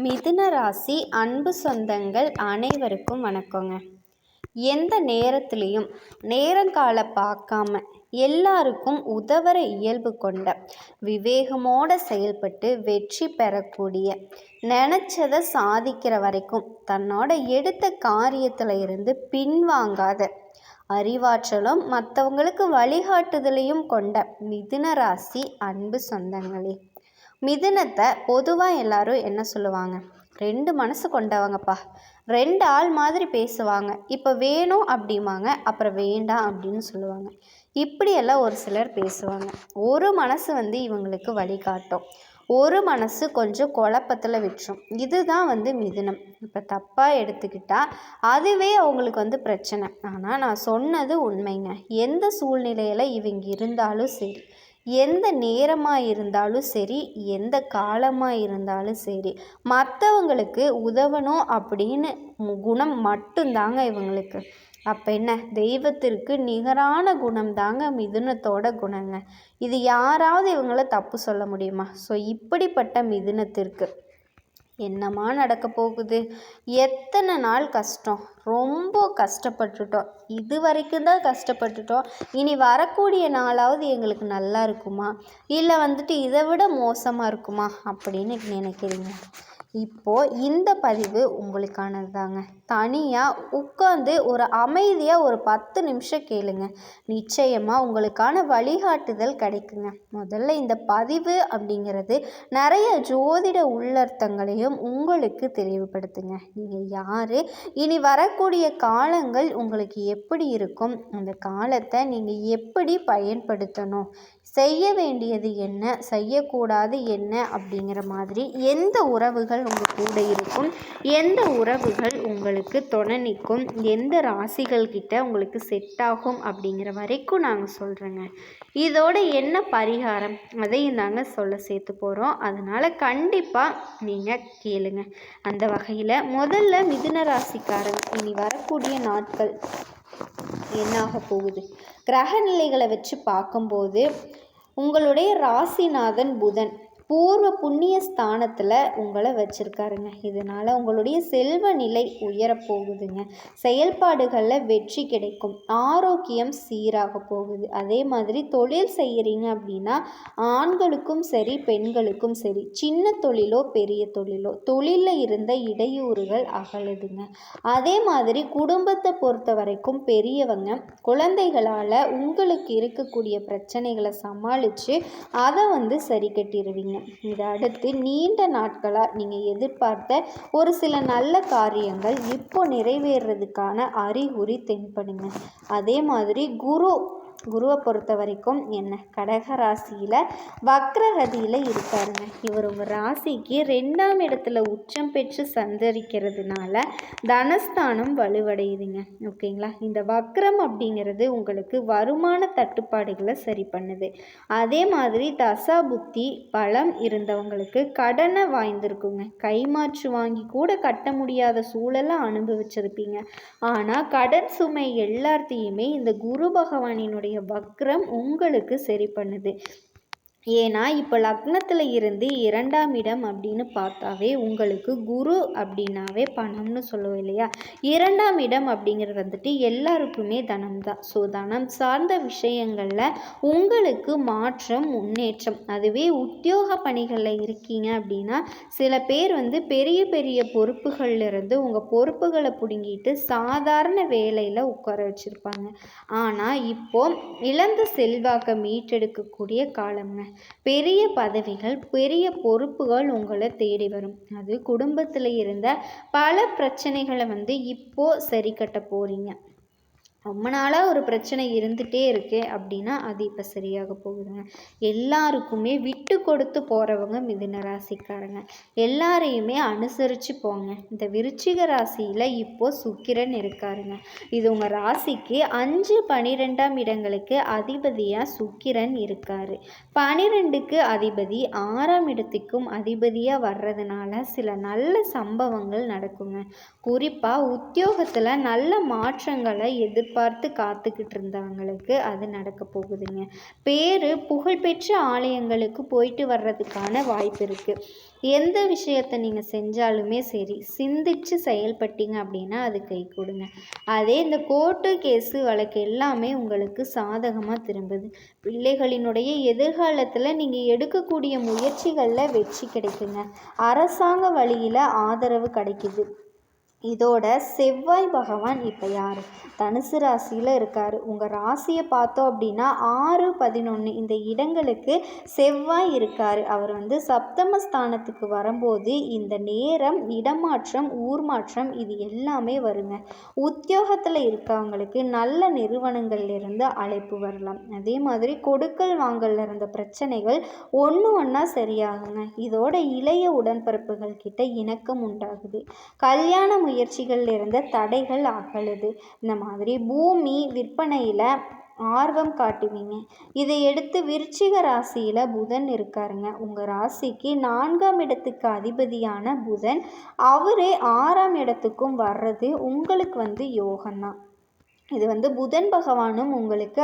மிதுன ராசி அன்பு சொந்தங்கள் அனைவருக்கும் வணக்கங்க. எந்த நேரத்துலேயும் நேரங்கால பார்க்காம எல்லாருக்கும் உதவுற இயல்பு கொண்ட விவேகமோடு செயல்பட்டு வெற்றி பெறக்கூடிய நினச்சதை சாதிக்கிற வரைக்கும் தன்னோட எடுத்த காரியத்தில் இருந்து பின்வாங்காத அறிவாற்றலும் மற்றவங்களுக்கு வழிகாட்டுதலையும் கொண்ட மிதுன ராசி அன்பு சொந்தங்களே. மிதுனத்தை பொதுவாக எல்லாரும் என்ன சொல்லுவாங்க? ரெண்டு மனசு கொண்டவங்கப்பா. ரெண்டு ஆள் மாதிரி பேசுவாங்க. இப்போ வேணும் அப்படிம்பாங்க அப்புறம் வேண்டாம் அப்படின்னு சொல்லுவாங்க. இப்படியெல்லாம் ஒரு சிலர் பேசுவாங்க. ஒரு மனசு வந்து இவங்களுக்கு வழிகாட்டும். ஒரு மனசு கொஞ்சம் குழப்பத்தில் விட்டுரும். இதுதான் வந்து மிதுனம். இப்போ தப்பாக எடுத்துக்கிட்டால் அதுவே அவங்களுக்கு வந்து பிரச்சனை. ஆனால் நான் சொன்னது உண்மைங்க. எந்த சூழ்நிலையில் இவங்க இருந்தாலும் சரி. எந்த நேரமாக இருந்தாலும் சரி எந்த காலமாக இருந்தாலும் சரி மற்றவங்களுக்கு உதவணும் அப்படின்னு குணம் மட்டும்தாங்க இவங்களுக்கு. அப்போ என்ன? தெய்வத்திற்கு நிகரான குணம் தாங்க மிதுனத்தோட குணங்க. இது யாராவது இவங்கள தப்பு சொல்ல முடியுமா? ஸோ இப்படிப்பட்ட மிதுனத்திற்கு. என்னம்மா நடக்க போகுது? எத்தனை நாள் கஷ்டம்? ரொம்ப கஷ்டப்பட்டுட்டோம். இது வரைக்கும் தான் கஷ்டப்பட்டுட்டோம். இனி வரக்கூடிய நாளாவது எங்களுக்கு நல்லா இருக்குமா? இல்லை வந்துட்டு இதை விட மோசமாக இருக்குமா? அப்படின்னு நினைக்கிறீங்க. இப்போது இந்த பதிவு உங்களுக்கானது தாங்க தனியாக உட்காந்து ஒரு அமைதியாக ஒரு பத்து நிமிஷம் கேளுங்க. நிச்சயமாக உங்களுக்கான வழிகாட்டுதல் கிடைக்குங்க. முதல்ல இந்த பதிவு அப்படிங்கிறது நிறைய ஜோதிட உள்ளர்த்தங்களையும் உங்களுக்கு தெளிவுபடுத்துங்க. நீங்கள் யார்? இனி வரக்கூடிய காலங்கள் உங்களுக்கு எப்படி இருக்கும்? அந்த காலத்தை நீங்கள் எப்படி பயன்படுத்தணும்? செய்ய வேண்டியது என்ன? செய்யக்கூடாது என்ன? அப்படிங்கிற மாதிரி எந்த உறவுகள் உங்கள் கூட இருக்கும்? எந்த உறவுகள் உங்களுக்கு துணை நிற்கும். எந்த ராசிகள்கிட்ட உங்களுக்கு செட் ஆகும் அப்படிங்கிற வரைக்கும் நாங்கள் சொல்கிறோங்க இதோட என்ன பரிகாரம்? அதையும் நாங்கள் சொல்ல சேர்த்து போகிறோம் அதனால் கண்டிப்பாக நீங்கள் கேளுங்க. அந்த வகையில் முதல்ல மிதுன ராசிக்காரங்க இனி வரக்கூடிய நாட்கள் என்னாக போகுது? கிரக நிலைகளை வச்சு பார்க்கும்போது உங்களுடைய ராசிநாதன் புதன். பூர்வ புண்ணிய ஸ்தானத்தில் உங்களை வச்சுருக்காருங்க. இதனால் உங்களுடைய செல்வ நிலை உயரப்போகுதுங்க செயல்பாடுகளில் வெற்றி கிடைக்கும். ஆரோக்கியம் சீராக போகுது. அதே மாதிரி தொழில் செய்கிறீங்க அப்படின்னா ஆண்களுக்கும் சரி பெண்களுக்கும் சரி சின்ன தொழிலோ பெரிய தொழிலோ தொழிலில் இருந்த இடையூறுகள் அகலுதுங்க. அதே மாதிரி குடும்பத்தை பொறுத்த வரைக்கும் பெரியவங்க குழந்தைகளால் உங்களுக்கு இருக்கக்கூடிய பிரச்சனைகளை சமாளித்து அதை வந்து சரி கட்டிடுவீங்க இதை அடுத்து நீண்ட நாட்களாக நீங்கள் எதிர்பார்த்த ஒரு சில நல்ல காரியங்கள் இப்போ நிறைவேறதுக்கான அறிகுறி தென்படுங்க. அதே மாதிரி குரு குருவை பொறுத்த வரைக்கும் என்ன? கடக ராசியில் வக்ரகதியில் இருக்காருங்க. இவர் உங்கள் ராசிக்கு ரெண்டாம் இடத்துல உச்சம் பெற்று சந்தரிக்கிறதுனால தனஸ்தானம் வலுவடையுதுங்க. ஓகேங்களா? இந்த வக்ரம் அப்படிங்கிறது உங்களுக்கு வருமான தட்டுப்பாடுகளை சரி பண்ணுது. அதே மாதிரி தசா புத்தி பலம் இருந்தவங்களுக்கு கடனை வாய்ந்திருக்குங்க. கைமாற்று வாங்கி கூட கட்ட முடியாத சூழலை அனுபவிச்சிருப்பீங்க. ஆனால் கடன் சுமை எல்லாத்தையுமே இந்த குரு பகவானினுடைய வக்ரம் உங்களுக்கு சரி பண்ணுது. ஏன்னா இப்போ லக்னத்தில் இருந்து இரண்டாம் இடம் அப்படின்னு பார்த்தாவே உங்களுக்கு குரு அப்படின்னாவே பணம்னு சொல்லுவோம் இல்லையா? இரண்டாம் இடம் அப்படிங்கிறது வந்துட்டு எல்லாருக்குமே தனம் தான். ஸோ தனம் சார்ந்த விஷயங்களில் உங்களுக்கு மாற்றம் முன்னேற்றம் அதுவே உத்தியோக பணிகளில் இருக்கீங்க அப்படின்னா சில பேர் வந்து பெரிய பெரிய பொறுப்புகளில் இருந்து உங்கள் பொறுப்புகளை பிடுங்கிட்டு சாதாரண வேலையில் உட்கார வச்சுருப்பாங்க. ஆனால் இப்போ இழந்த செல்வாக்கை மீட்டெடுக்கக்கூடிய காலம்ங்க பெரிய பதவிகள் பெரிய பொறுப்புகள் உங்களை தேடி வரும். அது குடும்பத்தில் இருந்த பல பிரச்சனைகளை வந்து இப்போது சரி கட்ட போகிறீங்க ரொம்ப நாளாக ஒரு பிரச்சனை இருந்துகிட்டே இருக்குது அப்படின்னா அது இப்போ சரியாக போகுதுங்க. எல்லாருக்குமே விட்டு கொடுத்து போகிறவங்க மிதுன ராசிக்காரங்க. எல்லாரையுமே அனுசரித்து போங்க. இந்த விருச்சிக ராசியில் இப்போது சுக்கிரன் இருக்காருங்க. இது உங்கள் ராசிக்கு அஞ்சு பனிரெண்டாம் இடங்களுக்கு அதிபதியாக சுக்கிரன் இருக்கார். பனிரெண்டுக்கு அதிபதி ஆறாம் இடத்துக்கும் அதிபதியாக வர்றதுனால சில நல்ல சம்பவங்கள் நடக்குங்க. குறிப்பாக உத்தியோகத்தில் நல்ல மாற்றங்களை எதிர் எதிர்பார்த்து காத்துக்கிட்டு இருந்தவங்களுக்கு அது நடக்க போகுதுங்க. பேர் புகழ்பெற்ற ஆலயங்களுக்கு போயிட்டு வர்றதுக்கான வாய்ப்பு இருக்குது எந்த விஷயத்தை நீங்கள் செஞ்சாலுமே சரி சிந்திச்சு செயல்பட்டீங்க அப்படின்னா அது கை கொடுங்க. அதே இந்த கோர்ட்டு கேஸு வழக்கு எல்லாமே உங்களுக்கு சாதகமாக திரும்புது. பிள்ளைகளினுடைய எதிர்காலத்தில் நீங்கள் எடுக்கக்கூடிய முயற்சிகளில் வெற்றி கிடைக்குங்க. அரசாங்க வழியில் ஆதரவு கிடைக்குது. இதோட செவ்வாய் பகவான் இப்போ யார்? தனுசு ராசியில் இருக்கார். உங்கள் ராசியை பார்த்தோம் அப்படின்னா ஆறு பதினொன்று இந்த இடங்களுக்கு செவ்வாய் இருக்கார். அவர் வந்து சப்தமஸ்தானத்துக்கு வரும்போது இந்த நேரம் இடமாற்றம் ஊர் மாற்றம் இது எல்லாமே வருங்க. உத்தியோகத்தில் இருக்கவங்களுக்கு நல்ல நிறுவனங்கள்லேருந்து அழைப்பு வரலாம். அதே மாதிரி கொடுக்கல் வாங்கல இருந்த பிரச்சனைகள் ஒன்று ஒன்றா சரியாகுங்க. இதோட இளைய உடன்பிறப்புகள் கிட்ட இணக்கம் உண்டாகுது. கல்யாணம் முயற்சிகளில் இருந்த தடைகள் அகலுது. இந்த மாதிரி பூமி விற்பனையில் ஆர்வம் காட்டுவீங்க. இதை எடுத்து விருச்சிக ராசியில் புதன் இருக்காருங்க. உங்கள் ராசிக்கு நான்காம் இடத்துக்கு அதிபதியான புதன் அவரே ஆறாம் இடத்துக்கும் வர்றது உங்களுக்கு வந்து யோகம்தான். இது வந்து புதன் பகவானும் உங்களுக்கு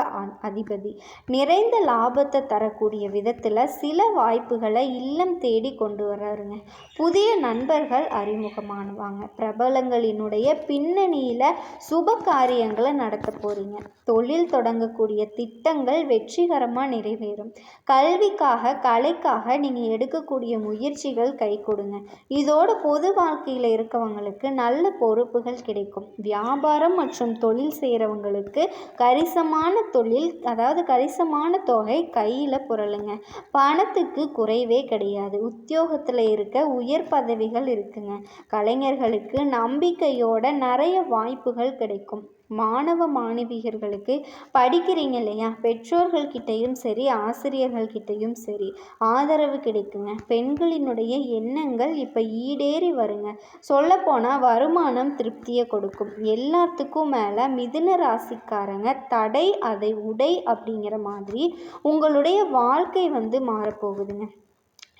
அதிபதி. நிறைந்த லாபத்தை தரக்கூடிய விதத்தில் சில வாய்ப்புகளை இல்லம் தேடி கொண்டு வர்றாருங்க. புதிய நண்பர்கள் அறிமுகமானுவாங்க. பிரபலங்களினுடைய பின்னணியில் சுப காரியங்களை நடத்த போகிறீங்க தொழில் தொடங்கக்கூடிய திட்டங்கள் வெற்றிகரமாக நிறைவேறும். கல்விக்காக கலைக்காக நீங்கள் எடுக்கக்கூடிய முயற்சிகள் கை கொடுங்க. இதோட பொது வாழ்க்கையில் இருக்கவங்களுக்கு நல்ல பொறுப்புகள் கிடைக்கும். வியாபாரம் மற்றும் தொழில் செய்ய செய்கிறவங்களுக்கு கரிசமான தொழில் அதாவது கரிசமான தொகை கையில் புரளுங்க. பணத்துக்கு குறைவே கிடையாது. உத்தியோகத்தில் இருக்க உயர் பதவிகள் இருக்குங்க. கலைஞர்களுக்கு நம்பிக்கையோட நிறைய வாய்ப்புகள் கிடைக்கும். மாணவ மாணவியர்களுக்கு படிக்கிறீங்க இல்லையா? பெற்றோர்கள்கிட்டையும் சரி ஆசிரியர்கள்கிட்டையும் சரி ஆதரவு கிடைக்குங்க. பெண்களினுடைய எண்ணங்கள் இப்போ ஈடேறி வருங்க. சொல்லப்போனால் வருமானம் திருப்தியை கொடுக்கும். எல்லாத்துக்கும் மேலே மிதுன ராசிக்காரங்க தடை அதை உடை அப்படிங்கிற மாதிரி உங்களுடைய வாழ்க்கை வந்து மாறப்போகுதுங்க.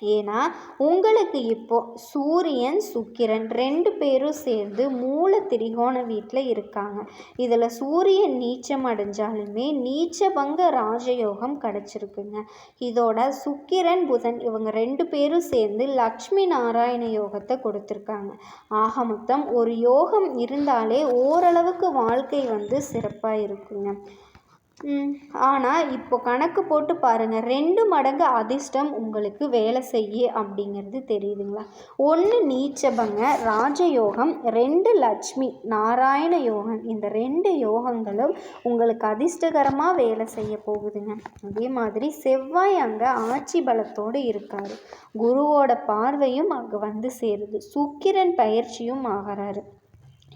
ஏன்னா உங்களுக்கு இப்போ சூரியன் சுக்கிரன் ரெண்டு பேரும் சேர்ந்து மூல திரிகோண வீட்டில் இருக்காங்க. இதில் சூரியன் நீச்சம் அடைஞ்சாலுமே நீச்சபங்க ராஜயோகம் கிடச்சிருக்குங்க. இதோட சுக்கிரன் புதன் இவங்க ரெண்டு பேரும் சேர்ந்து லக்ஷ்மி நாராயண யோகத்தை கொடுத்துருக்காங்க. ஆக மொத்தம் ஒரு யோகம் இருந்தாலே ஓரளவுக்கு வாழ்க்கை வந்து சிறப்பாக இருக்குங்க. ஆனால் இப்போ கணக்கு போட்டு பாருங்கள் ரெண்டு மடங்கு அதிர்ஷ்டம் உங்களுக்கு வேலை செய்ய அப்படிங்கிறது தெரியுதுங்களா? ஒன்று நீச்சபங்க ராஜயோகம் ரெண்டு லட்சுமி நாராயண யோகம். இந்த ரெண்டு யோகங்களும் உங்களுக்கு அதிர்ஷ்டகரமாக வேலை செய்ய போகுதுங்க. அதே மாதிரி செவ்வாய் அங்கே ஆட்சி பலத்தோடு இருக்கார். குருவோட பார்வையும் அங்கே வந்து சேருது. சுக்கிரன் பயிற்சியும் ஆகிறாரு.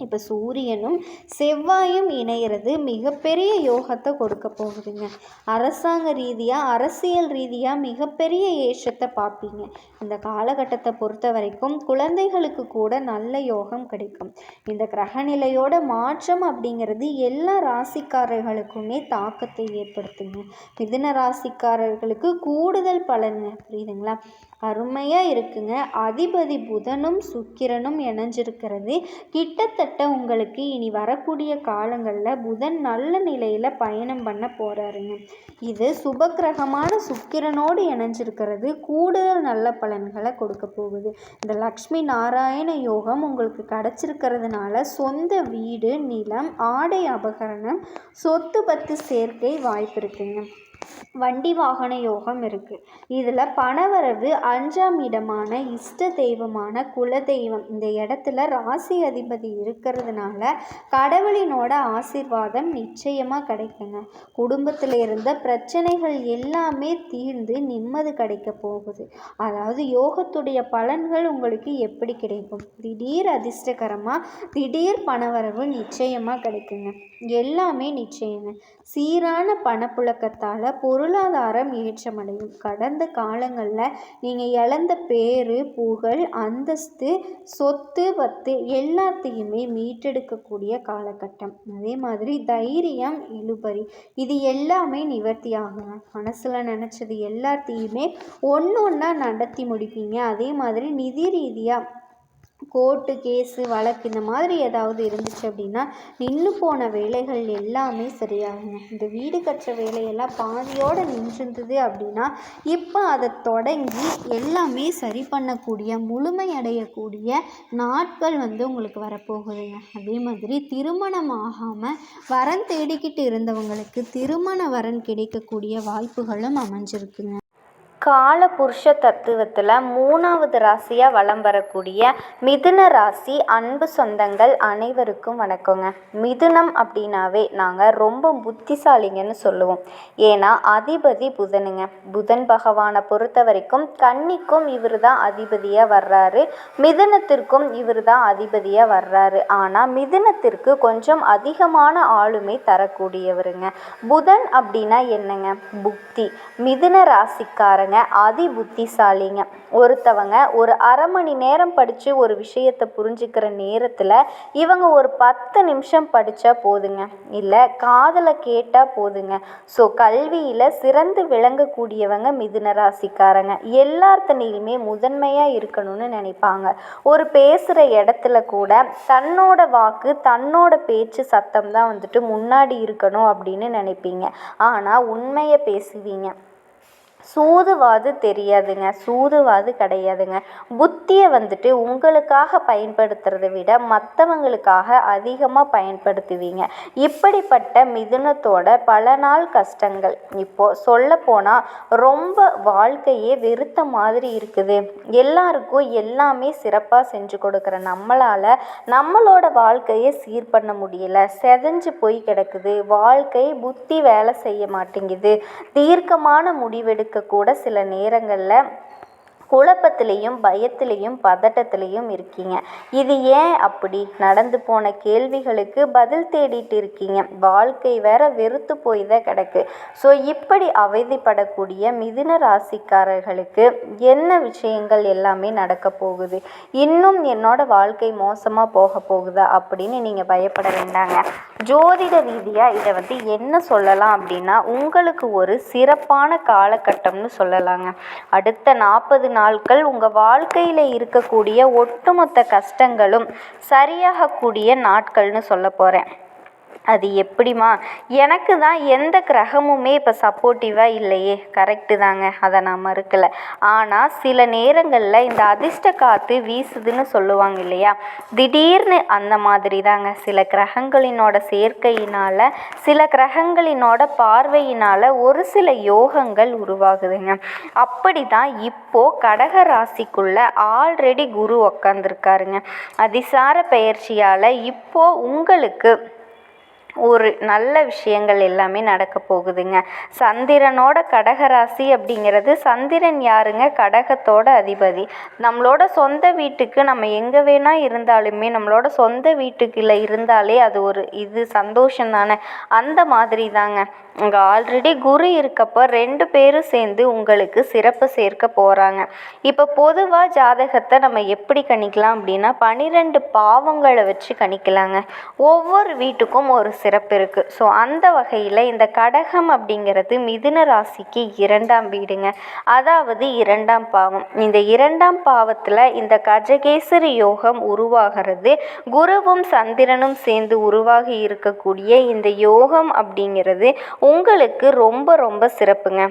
இப்போ சூரியனும் செவ்வாயும் இணையிறது மிகப்பெரிய யோகத்தை கொடுக்க போகுதுங்க. அரசாங்க ரீதியாக அரசியல் ரீதியாக மிகப்பெரிய ஏற்றத்தை பார்ப்பீங்க. இந்த காலகட்டத்தை பொறுத்த வரைக்கும் குழந்தைகளுக்கு கூட நல்ல யோகம் கிடைக்கும். இந்த கிரகநிலையோட மாற்றம் அப்படிங்கிறது எல்லா ராசிக்காரர்களுக்குமே தாக்கத்தை ஏற்படுத்துங்க. மிதுன ராசிக்காரர்களுக்கு கூடுதல் பலனுங்க புரியுதுங்களா? அருமையாக இருக்குங்க. அதிபதி புதனும் சுக்கிரனும் இணைஞ்சிருக்கிறது. கிட்டத்தட்ட உங்களுக்கு இனி வரக்கூடிய காலங்களில் புதன் நல்ல நிலையில் பயணம் பண்ண போகிறாருங்க இது சுபக்கிரகமான சுக்கிரனோடு இணைஞ்சிருக்கிறது. கூடுதல் நல்ல பலன்களை கொடுக்க போகுது. இந்த லக்ஷ்மி நாராயண யோகம் உங்களுக்கு கிடச்சிருக்கிறதுனால சொந்த வீடு நிலம் ஆடை அபகரணம் சொத்து பத்து சேர்க்கை வாய்ப்பு இருக்குங்க. வண்டி வாகன யோகம் இருக்குது இதில் பணவரவு அஞ்சாம் இடமான இஷ்ட தெய்வமான குல தெய்வம் இந்த இடத்துல ராசி அதிபதி இருக்கிறதுனால கடவுளினோட ஆசிர்வாதம் நிச்சயமாக கிடைக்குங்க. குடும்பத்தில் இருந்த பிரச்சனைகள் எல்லாமே தீர்ந்து நிம்மதி கிடைக்க போகுது. அதாவது யோகத்துடைய பலன்கள் உங்களுக்கு எப்படி கிடைக்கும்? திடீர் அதிர்ஷ்டகரமாக திடீர் பணவரவு நிச்சயமாக கிடைக்குங்க. எல்லாமே நிச்சயங்க. சீரான பணப்புழக்கத்தால் பொருளாதாரம் ஏற்றமடையும். கடந்த காலங்களில் நீங்கள் இழந்த பேர் புகழ் அந்தஸ்து சொத்து பத்து எல்லாத்தையுமே மீட்டெடுக்கக்கூடிய காலகட்டம். அதே மாதிரி தைரியம் இழுபறி இது எல்லாமே நிவர்த்தி ஆகலாம் மனசில் நினச்சது எல்லாத்தையுமே ஒன்று ஒன்றா நடத்தி முடிப்பீங்க. அதே மாதிரி நிதி ரீதியாக கோர்ட்டு கேஸு வழக்கு இந்த மாதிரி ஏதாவது இருந்துச்சு அப்படின்னா நின்று போன வேலைகள் எல்லாமே சரியாகுங்க. இந்த வீடு கட்டுற வேலையெல்லாம் பாதியோடு நின்றுருந்தது அப்படின்னா இப்போ அதை தொடங்கி எல்லாமே சரி பண்ணக்கூடிய முழுமையடையக்கூடிய நாட்கள் வந்து உங்களுக்கு வரப்போகுதுங்க. அதே மாதிரி திருமணம் ஆகாமல் வரன் தேடிக்கிட்டு இருந்தவங்களுக்கு திருமண வரன் கிடைக்கக்கூடிய வாய்ப்புகளும் அமைஞ்சிருக்குங்க. கால புருஷ தத்துவத்தில் மூணாவது ராசியாக வலம் வரக்கூடிய மிதுன ராசி அன்பு சொந்தங்கள் அனைவருக்கும் வணக்கங்க. மிதுனம் அப்படின்னாவே நாங்கள் ரொம்ப புத்திசாலிங்கன்னு சொல்லுவோம். ஏன்னா அதிபதி புதனுங்க. புதன் பகவானை பொறுத்த வரைக்கும் கன்னிக்கும் இவர் தான் அதிபதியாக வர்றாரு. மிதுனத்திற்கும் இவர் தான் அதிபதியாக வர்றாரு. ஆனால் மிதுனத்திற்கு கொஞ்சம் அதிகமான ஆளுமை தரக்கூடியவருங்க. புதன் அப்படின்னா என்னங்க? புக்தி. மிதுன ராசிக்காரங்க. அதி புத்திசாலிங்க. ஒருத்தவங்க ஒரு அரை மணி நேரம் படித்து ஒரு விஷயத்தை புரிஞ்சுக்கிற நேரத்தில் இவங்க ஒரு பத்து நிமிஷம் படித்தா போதுங்க. இல்லை காதில் கேட்டால் போதுங்க. ஸோ கல்வியில் சிறந்து விளங்கக்கூடியவங்க மிதுன ராசிக்காரங்க. எல்லாத்தனையுமே முதன்மையாக இருக்கணும்னு நினைப்பாங்க. ஒரு பேசுகிற இடத்துல கூட தன்னோட வாக்கு தன்னோட பேச்சு சத்தம் தான் வந்துட்டு முன்னாடி இருக்கணும் அப்படின்னு நினைப்பீங்க. ஆனால் உண்மையை பேசுவீங்க. சூதுவாது தெரியாதுங்க சூதுவாது கிடையாதுங்க. புத்தியை வந்துட்டு உங்களுக்காக பயன்படுத்துறதை விட மற்றவங்களுக்காக அதிகமாக பயன்படுத்துவீங்க. இப்படிப்பட்ட மிதுனத்தோட பல நாள் கஷ்டங்கள். இப்போது சொல்லப்போனால் ரொம்ப வாழ்க்கையே வெறுத்த மாதிரி இருக்குது. எல்லாருக்கும் எல்லாமே சிறப்பாக செஞ்சு கொடுக்குற நம்மளால் நம்மளோட வாழ்க்கையை சீர் பண்ண முடியல. செதஞ்சு போய் கிடக்குது. வாழ்க்கை புத்தி வேலை செய்ய மாட்டேங்குது. தீர்க்கமான முடிவெடுக்க இருக்கக்கூட சில நேரங்களில் குழப்பத்திலையும் பயத்திலையும் பதட்டத்திலையும் இருக்கீங்க. இது ஏன் அப்படி? நடந்து போன கேள்விகளுக்கு பதில் தேடிட்டு இருக்கீங்க. வாழ்க்கை வேற வெறுத்து போய் தான் கிடக்கு. ஸோ இப்படி அவதிப்படக்கூடிய மிதுன ராசிக்காரர்களுக்கு என்ன விஷயங்கள் எல்லாமே நடக்க போகுது? இன்னும் என்னோட வாழ்க்கை மோசமாக போக போகுதா அப்படின்னு நீங்கள் பயப்பட வேண்டாங்க. ஜோதிட ரீதியாக இதை வந்து என்ன சொல்லலாம் அப்படின்னா உங்களுக்கு ஒரு சிறப்பான காலகட்டம்னு சொல்லலாங்க. அடுத்த நாற்பது நாள் நாட்கள் உங்கள் வாழ்க்கையில் இருக்கக்கூடிய ஒட்டுமொத்த கஷ்டங்களும் சரியாகக்கூடிய நாட்கள்னு சொல்ல போகிறேன் அது எப்படிம்மா? எனக்கு தான் எந்த கிரகமுமே இப்போ சப்போர்ட்டிவாக இல்லையே. கரெக்டு தாங்க. அதை நான் மறுக்கலை. ஆனால் சில நேரங்களில் இந்த அதிர்ஷ்ட காற்று வீசுதுன்னு சொல்லுவாங்க இல்லையா? திடீர்னு அந்த மாதிரி தாங்க. சில கிரகங்களினோட சேர்க்கையினால் சில கிரகங்களினோட பார்வையினால் ஒரு சில யோகங்கள் உருவாகுதுங்க. அப்படி தான் இப்போது கடக ராசிக்குள்ளே ஆல்ரெடி குரு உக்காந்துருக்காருங்க. அதிசார பயிற்சியால் இப்போது உங்களுக்கு ஒரு நல்ல விஷயங்கள் எல்லாமே நடக்க போகுதுங்க. சந்திரனோட கடகராசி அப்படிங்கிறது சந்திரன் யாருங்க? கடகத்தோட அதிபதி. நம்மளோட சொந்த வீட்டுக்கு நம்ம எங்கே வேணால் இருந்தாலுமே நம்மளோட சொந்த வீட்டுக்குள்ள இருந்தாலே அது ஒரு இது சந்தோஷம் தானே. அந்த மாதிரி தாங்க. அங்கே ஆல்ரெடி குரு இருக்கப்போ ரெண்டு பேரும் சேர்ந்து உங்களுக்கு சிறப்பு சேர்க்க போகிறாங்க இப்போ பொதுவாக ஜாதகத்தை நம்ம எப்படி கணிக்கலாம் அப்படின்னா பன்னிரெண்டு பாவங்களை வச்சு கணிக்கலாங்க. ஒவ்வொரு வீட்டுக்கும் ஒரு சிறப்பு இருக்குது ஸோ அந்த வகையில் இந்த கடகம் அப்படிங்கிறது மிதுன ராசிக்கு இரண்டாம் வீடுங்க. அதாவது இரண்டாம் பாவம். இந்த இரண்டாம் பாவத்தில் இந்த கஜகேசரி யோகம் உருவாகிறது. குருவும் சந்திரனும் சேர்ந்து உருவாகி இருக்கக்கூடிய இந்த யோகம் அப்படிங்கிறது உங்களுக்கு ரொம்ப ரொம்ப சிறப்புங்க.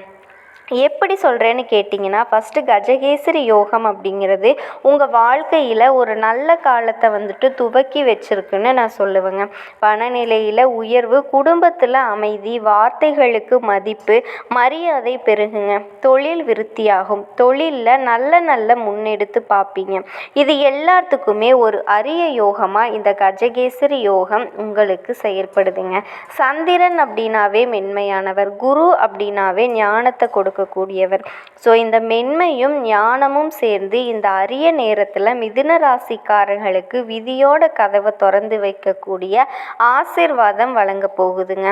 எப்படி சொல்கிறேன்னு கேட்டிங்கன்னா ஃபஸ்ட்டு கஜகேசரி யோகம் அப்படிங்கிறது உங்கள் வாழ்க்கையில் ஒரு நல்ல காலத்தை வந்துட்டு துவக்கி வச்சுருக்குன்னு நான் சொல்லுவேங்க. பணநிலையில் உயர்வு குடும்பத்தில் அமைதி வார்த்தைகளுக்கு மதிப்பு மரியாதை பெருகுங்க. தொழில் விருத்தியாகும். தொழிலில் நல்ல நல்ல முன்னெடுத்து பார்ப்பீங்க இது எல்லாத்துக்குமே ஒரு அரிய யோகமாக இந்த கஜகேசரி யோகம் உங்களுக்கு செயற்படுதுங்க சந்திரன் அப்படின்னாவே மென்மையானவர். குரு அப்படின்னாவே ஞானத்தை கொடுக்கும் இருக்கக்கூடியவர் ஸோ இந்த மென்மையும் ஞானமும் சேர்ந்து இந்த அரிய நேரத்தில் மிதுன ராசிக்காரர்களுக்கு விதியோட கதவை திறந்து வைக்கக்கூடிய ஆசிர்வாதம் வழங்க போகுதுங்க.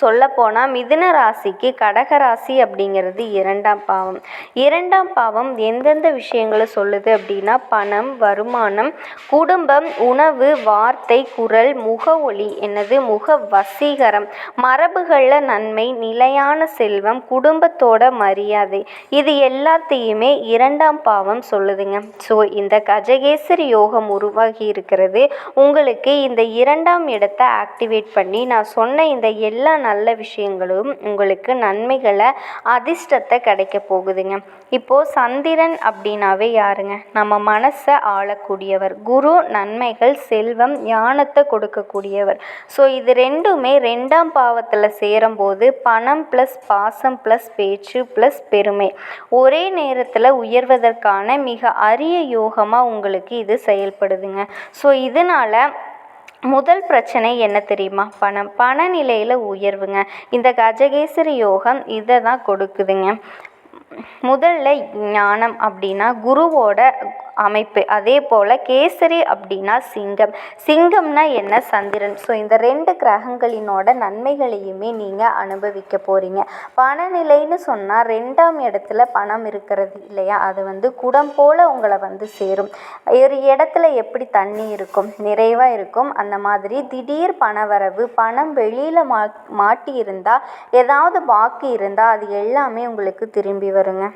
சொல்லப்போனால் மிதுன ராசிக்கு கடக ராசி அப்படிங்கிறது இரண்டாம் பாவம். இரண்டாம் பாவம் எந்தெந்த விஷயங்களை சொல்லுது அப்படின்னா பணம் வருமானம் குடும்பம் உணவு வார்த்தை குரல் முக ஒளி என்னது? முக வசீகரம் மரபுகளில் நன்மை நிலையான செல்வம் குடும்பத்தோட மரியாதை. இது எல்லாத்தையுமே இரண்டாம் பாவம் சொல்லுதுங்க. ஸோ இந்த கஜகேசரி யோகம் உருவாகி இருக்கிறது. உங்களுக்கு இந்த இரண்டாம் இடத்தை ஆக்டிவேட் பண்ணி நான் சொன்ன இந்த எல்லா நல்ல விஷயங்களும் உங்களுக்கு நன்மைகளை அதிர்ஷ்டத்தை கிடைக்க போகுதுங்க. இப்போது சந்திரன் அப்படின்னாவே யாருங்க? நம்ம மனசை ஆளக்கூடியவர். குரு நன்மைகள் செல்வம் ஞானத்தை கொடுக்கக்கூடியவர். ஸோ இது ரெண்டுமே ரெண்டாம் பாவத்தில் சேரும்போது பணம் ப்ளஸ் பாசம் ப்ளஸ் பேச்சு ப்ளஸ் பெருமை. ஒரே நேரத்தில் உயர்வதற்கான மிக அரிய யோகமாக உங்களுக்கு இது செயல்படுதுங்க. ஸோ இதனால் முதல் பிரச்சனை என்ன தெரியுமா? பணம். பண நிலையில் உயர்வுங்க. இந்த கஜகேசரி யோகம் இதை தான் கொடுக்குதுங்க. முதல்ல ஞானம் அப்படின்னா குருவோட அமைப்பு. அதே போல் கேசரி அப்படின்னா சிங்கம். சிங்கம்னா என்ன? சந்திரன். ஸோ இந்த ரெண்டு கிரகங்களினோட நன்மைகளையுமே நீங்கள் அனுபவிக்க போகிறீங்க பணநிலைன்னு சொன்னால் ரெண்டாம் இடத்துல பணம் இருக்கிறது இல்லையா? அது வந்து குடம் போல் உங்களை வந்து சேரும். ஒரு இடத்துல எப்படி தண்ணி இருக்கும்? நிறைவாக இருக்கும். அந்த மாதிரி திடீர் பணவரவு பணம் வெளியில் மா மாட்டி இருந்தால் ஏதாவது பாக்கி இருந்தால் அது எல்லாமே உங்களுக்கு திரும்பி வருங்க.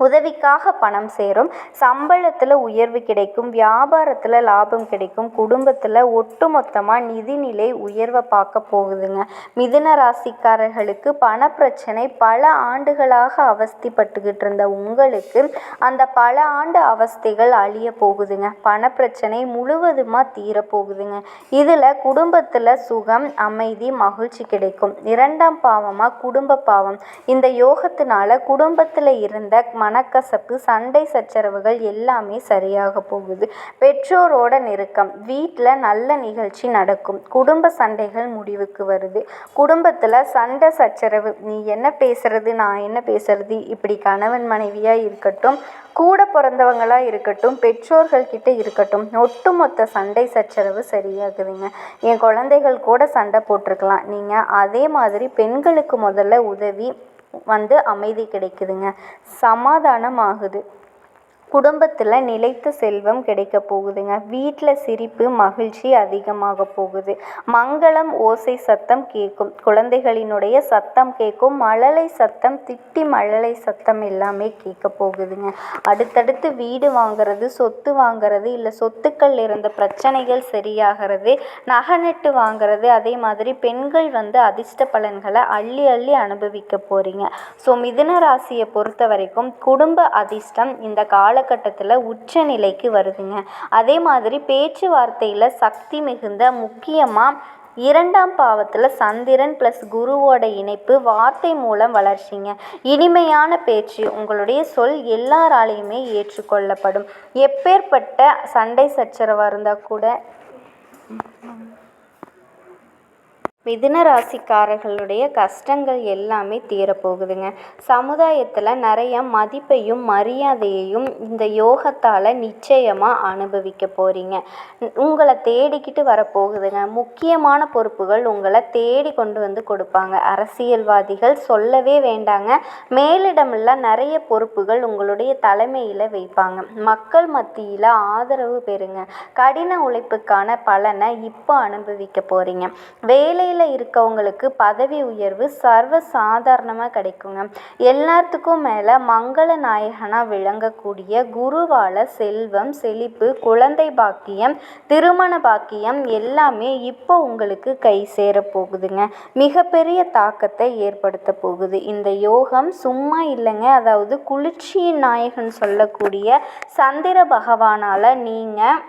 உதவிக்காக பணம் சேரும். சம்பளத்தில் உயர்வு கிடைக்கும். வியாபாரத்தில் லாபம் கிடைக்கும். குடும்பத்தில் ஒட்டுமொத்தமாக நிதிநிலை உயர்வை பார்க்க போகுதுங்க. மிதுன ராசிக்காரர்களுக்கு பணப்பிரச்சனை பல ஆண்டுகளாக அவஸ்திப்பட்டுக்கிட்டு இருந்த உங்களுக்கு அந்த பல ஆண்டு அவஸ்தைகள் அழிய போகுதுங்க. பணப்பிரச்சனை முழுவதுமாக தீரப்போகுதுங்க இதில் குடும்பத்தில் சுகம் அமைதி மகிழ்ச்சி கிடைக்கும். இரண்டாம் பாவமாக குடும்ப பாவம். இந்த யோகத்தினால குடும்பத்தில் இருந்த மனக்கசப்பு சண்டை சச்சரவுகள் எல்லாமே சரியாக போகுது. பெற்றோரோட நெருக்கம் வீட்டில் நல்ல நிகழ்ச்சி நடக்கும். குடும்ப சண்டைகள் முடிவுக்கு வருது. குடும்பத்தில் சண்டை சச்சரவு நீ என்ன பேசுறது? நான் என்ன பேசுறது? இப்படி கணவன் மனைவியாக இருக்கட்டும் கூட பிறந்தவங்களாக இருக்கட்டும் பெற்றோர்கள் கிட்ட இருக்கட்டும் ஒட்டுமொத்த சண்டை சச்சரவு சரியாகுதுங்க. என் குழந்தைகள் கூட சண்டை போட்டிருக்கலாம். நீங்கள் அதே மாதிரி பெண்களுக்கு முதல்ல உதவி வந்து அமைதி கிடைக்குதுங்க. சமாதானம் ஆகுது குடும்பத்தில் நிலைத்த செல்வம் கிடைக்க போகுதுங்க. வீட்டில் சிரிப்பு மகிழ்ச்சி அதிகமாக போகுது. மங்களம் ஓசை சத்தம் கேட்கும் குழந்தைகளினுடைய சத்தம் கேட்கும் மழலை சத்தம் திட்டி மழலை சத்தம் எல்லாமே கேட்க போகுதுங்க. அடுத்தடுத்து வீடு வாங்குறது சொத்து வாங்குறது இல்லை சொத்துக்கள் இருந்த பிரச்சனைகள் சரியாகிறது நகை நட்டு வாங்குறது அதே மாதிரி பெண்கள் வந்து அதிர்ஷ்ட பலன்களை அள்ளி அள்ளி அனுபவிக்க போகிறீங்க ஸோ மிதுன ராசியை பொறுத்த வரைக்கும் குடும்ப அதிர்ஷ்டம் இந்த கால காலகட்டத்தில் உச்ச நிலைக்கு வருதுங்க. அதே மாதிரி பேச்சுவார்த்தையில் சக்தி மிகுந்த முக்கியமாக இரண்டாம் பாவத்தில் சந்திரன் ப்ளஸ் குருவோட இணைப்பு வார்த்தை மூலம் வளர்ச்சிங்க. இனிமையான பேச்சு உங்களுடைய சொல் எல்லாராலையுமே ஏற்றுக்கொள்ளப்படும். எப்பேற்பட்ட சண்டை சச்சரவாக இருந்தால் கூட. மிதுன ராசிக்காரர்களுடைய கஷ்டங்கள் எல்லாமே தீரப்போகுதுங்க. சமுதாயத்தில் நிறைய மதிப்பையும் மரியாதையையும் இந்த யோகத்தால் நிச்சயமாக அனுபவிக்க போகிறீங்க உங்களை தேடிக்கிட்டு வரப்போகுதுங்க. முக்கியமான பொறுப்புகள் உங்களை தேடி கொண்டு வந்து கொடுப்பாங்க. அரசியல்வாதிகள் சொல்லவே வேண்டாங்க. மேலிடமெல்லாம் நிறைய பொறுப்புகள் உங்களுடைய தலைமையில் வைப்பாங்க. மக்கள் மத்தியில் ஆதரவு பெறுங்க. கடின உழைப்புக்கான பலனை இப்போ அனுபவிக்க போகிறீங்க வேலை வேலையில் இருக்கவங்களுக்கு பதவி உயர்வு சர்வ சாதாரணமாக கிடைக்குங்க. எல்லாத்துக்கும் மேலே மங்கள நாயகனாக விளங்கக்கூடிய குருவால் செல்வம் செழிப்பு குழந்தை பாக்கியம் திருமண பாக்கியம் எல்லாமே இப்போ உங்களுக்கு கை சேர போகுதுங்க. மிகப்பெரிய தாக்கத்தை ஏற்படுத்த போகுது. இந்த யோகம் சும்மா இல்லைங்க. அதாவது குளிர்ச்சியின் நாயகன் சொல்லக்கூடிய சந்திர பகவானால் நீங்கள்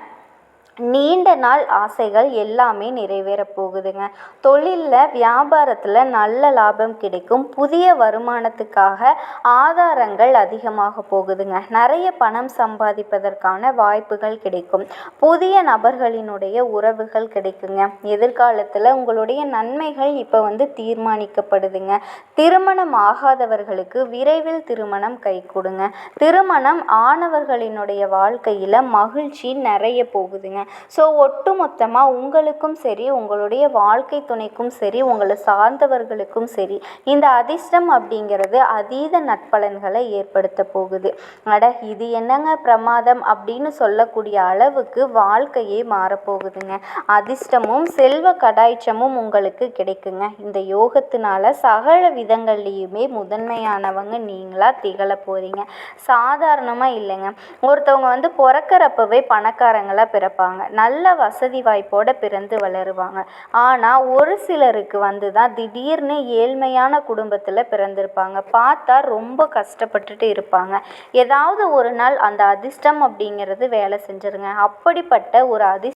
நீண்ட நாள் ஆசைகள் எல்லாமே நிறைவேறப் போகுதுங்க. தொழிலில் வியாபாரத்தில் நல்ல லாபம் கிடைக்கும். புதிய வருமானத்துக்காக ஆதாரங்கள் அதிகமாக போகுதுங்க. நிறைய பணம் சம்பாதிப்பதற்கான வாய்ப்புகள் கிடைக்கும். புதிய நபர்களினுடைய உறவுகள் கிடைக்குங்க. எதிர்காலத்தில் உங்களுடைய நன்மைகள் இப்போ வந்து தீர்மானிக்கப்படுதுங்க. திருமணம் ஆகாதவர்களுக்கு விரைவில் திருமணம் கை கொடுங்க. திருமணம் ஆனவர்களினுடைய வாழ்க்கையில் மகிழ்ச்சி நிறைய போகுதுங்க. ஸோ ஒட்டு மொத்தமாக உங்களுக்கும் சரி உங்களுடைய வாழ்க்கை துணைக்கும் சரி உங்களை சார்ந்தவர்களுக்கும் சரி இந்த அதிர்ஷ்டம் அப்படிங்கிறது அதீத நற்பலன்களை ஏற்படுத்த போகுது. அட இது என்னங்க பிரமாதம் அப்படின்னு சொல்லக்கூடிய அளவுக்கு வாழ்க்கையே மாறப்போகுதுங்க அதிர்ஷ்டமும் செல்வ கடாய்ச்சமும் உங்களுக்கு கிடைக்குங்க. இந்த யோகத்தினால சகல விதங்கள்லேயுமே முதன்மையானவங்க நீங்களாக திகழ போகிறீங்க சாதாரணமாக இல்லைங்க. ஒருத்தவங்க வந்து பிறக்கிறப்பவே பணக்காரங்களாக பிறப்பாங்க. நல்ல வசதி வாய்ப்போடு பிறந்து வளருவாங்க. ஆனால் ஒரு சிலருக்கு வந்து தான் திடீர்னு ஏழ்மையான குடும்பத்தில் பிறந்திருப்பாங்க. பார்த்தா ரொம்ப கஷ்டப்பட்டுட்டு இருப்பாங்க. ஏதாவது ஒரு நாள் அந்த அதிர்ஷ்டம் அப்படிங்கிறது வேலை செஞ்சிருங்க. அப்படிப்பட்ட ஒரு அதிர்ஷ்ட